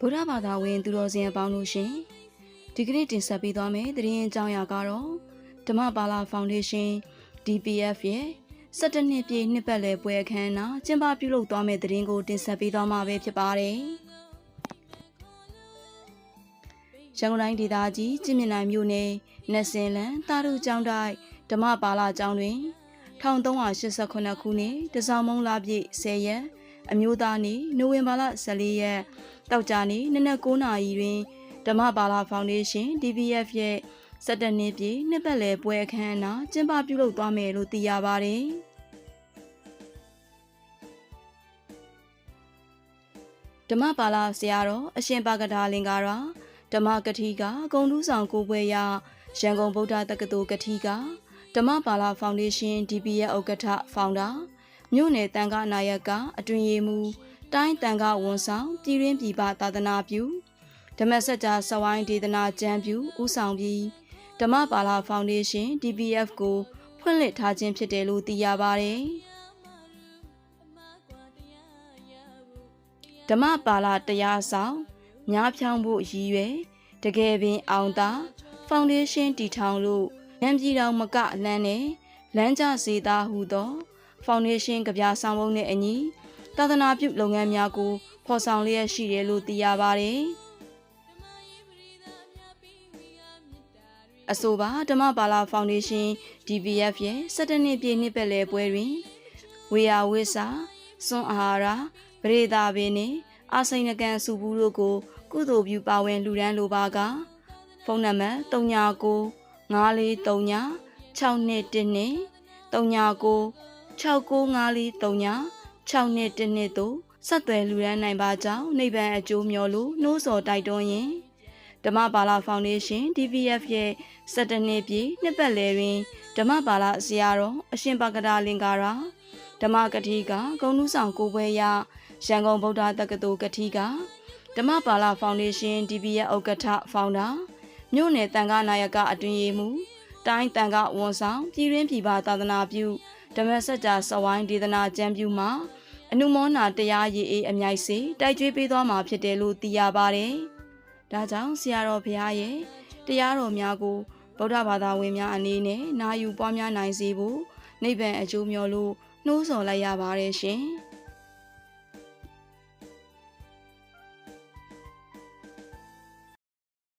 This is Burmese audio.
ဗုဒ္ဓဘာသာဝင် သူတော်စင်အပေါင်းတို့ရှင်ဒီကနေ့တင်ဆက်ပေးသွားမယ့်သတင်းအကြောင်းအရာကတော့ဓမ္မပါလာဖောင်ဒေးရှင်း DPF ရဲ့17နှစ်ပြည့်နှစ်ပတ်လည်ပွဲအခမ်းအနားကျင်းပပြုလုပ်သွားမယ့်သတင်းကိုတင်ဆက်ပေးသွားမှာပဲဖြစ်ပါတယ်။ရန်ကုန်တိုင်းဒေသကြီးကျင်းမြနိုင်မြို့နယ်နက်စင်လန်တာရုကျောင်းတိုက်ဓမ္မပါလာကျောင်းတွင်1389ခုနှစ်တစောင်းမုံလာပြည့်10ရက် အမျိုးသားနေ့နိုဝင်ဘာလ14ရက်တောက်ကြနေ့နနက်9နာရီတွင်ဓမ္မပါလာဖောင်ဒေးရှင်း DBF ရဲ့17နှစ်ပြည့်နှစ်ပတ်လည်ပွဲအခမ်းအနားကျင်းပပြုလုပ်သွားမယ်လို့သိရပါတယ်။ဓမ္မပါလာဆရာတော်အရှင်ပါကဒါလင်္ကာရာဓမ္မကတိကဂုံတူးဆောင်ကိုပွဲရရန်ကုန်ဗုဒ္ဓတက္ကသိုလ်ကတိကဓမ္မပါလာဖောင်ဒေးရှင်း DB ရဲ့ဥက္ကဋ္ဌဖောင်ဒါ မြို့နယ်တန်ခါနာယကအတွင်ရီမူတိုင်းတန်ခါဝန်ဆောင်ပြည်ရင်းပြည်ပသာသနာပြုဓမ္မစကြာစဝိုင်းဒေသနာကျမ်းပြုဥဆောင်ပြီးဓမ္မပါလာဖောင်ဒေးရှင်း DBF ကိုဖွင့်လှစ်ထားခြင်းဖြစ်တယ်လို့သိရပါတယ်ဓမ္မပါလာတရားဆောင်ညားဖြောင်းဖို့ရည်ရွယ်တကယ်ပင်အောင်သာဖောင်ဒေးရှင်းတည်ထောင်လို့လမ်းပြည်တော်မကလမ်းနဲ့လမ်းကြစေသားဟူသော ဖောင်ဒေးရှင်းကြပြဆောင်ပုံနဲ့အညီသာသနာပြုလုပ်ငန်းများကိုဖော်ဆောင်လျက်ရှိတယ်လို့သိရပါတယ်။အဆိုပါဓမ္မပါလာဖောင်ဒေးရှင်း DBF ရဲ့17နှစ်ပြည့်နှစ်ပတ်လည်ပွဲတွင်ဝေယဝိစာစွန်အာဟာရပရိသာပင်နှင့်အာစိန်နကန်စုဘူးတို့ကို ကုသိုလ်ပြုပါဝင်လှူဒန်းလိုပါကဖုန်းနံပါတ်39 9439 6212 39 695439 6212တို့ဆက်သွယ်လူရန်နိုင်ပါကြောင်းနိဗ္ဗာန်အကျိုးမျှော်လို့နှိုးဆော်တိုက်တွန်းရင်ဓမ္မပါလာဖောင်ဒေးရှင်း DVF ရဲ့17နှစ်ပြည့်နှစ်ပတ်လည်တွင်ဓမ္မပါလာဆရာတော်အရှင်ပါကဒါလင်္ကာရာဓမ္မကတိကဂုံနုဆောင်ကိုပွဲရရန်ကုန်ဗုဒ္ဓတက္ကသိုလ်ကတိကဓမ္မပါလာဖောင်ဒေးရှင်း DVF ဥက္ကဋ္ဌဖောင်ဒါမြို့နယ်တန်ခါနာယကအတွင်ရေးမှူးတိုင်းတန်ခါဝန်ဆောင်ပြည်ရင်းပြည်ပသာသနာပြု ဓမ္မစကြာစဝိုင်းဒေသနာကျမ်းပြုမှာအနုမောနာတရားရည်အေးအမြိုက်စေတိုက်ကြွေးပေးသွားမှာဖြစ်တယ်လို့သိရပါတယ်။ဒါကြောင့်ဆရာတော်ဘုရားရဲ့တရားတော်များကိုဗုဒ္ဓဘာသာဝင်များအနေနဲ့နာယူပွားများနိုင်စေဖို့နိဗ္ဗာန်အကျိုးမျှော်လို့နှိုးဆော်လိုက်ရပါတယ်ရှင်။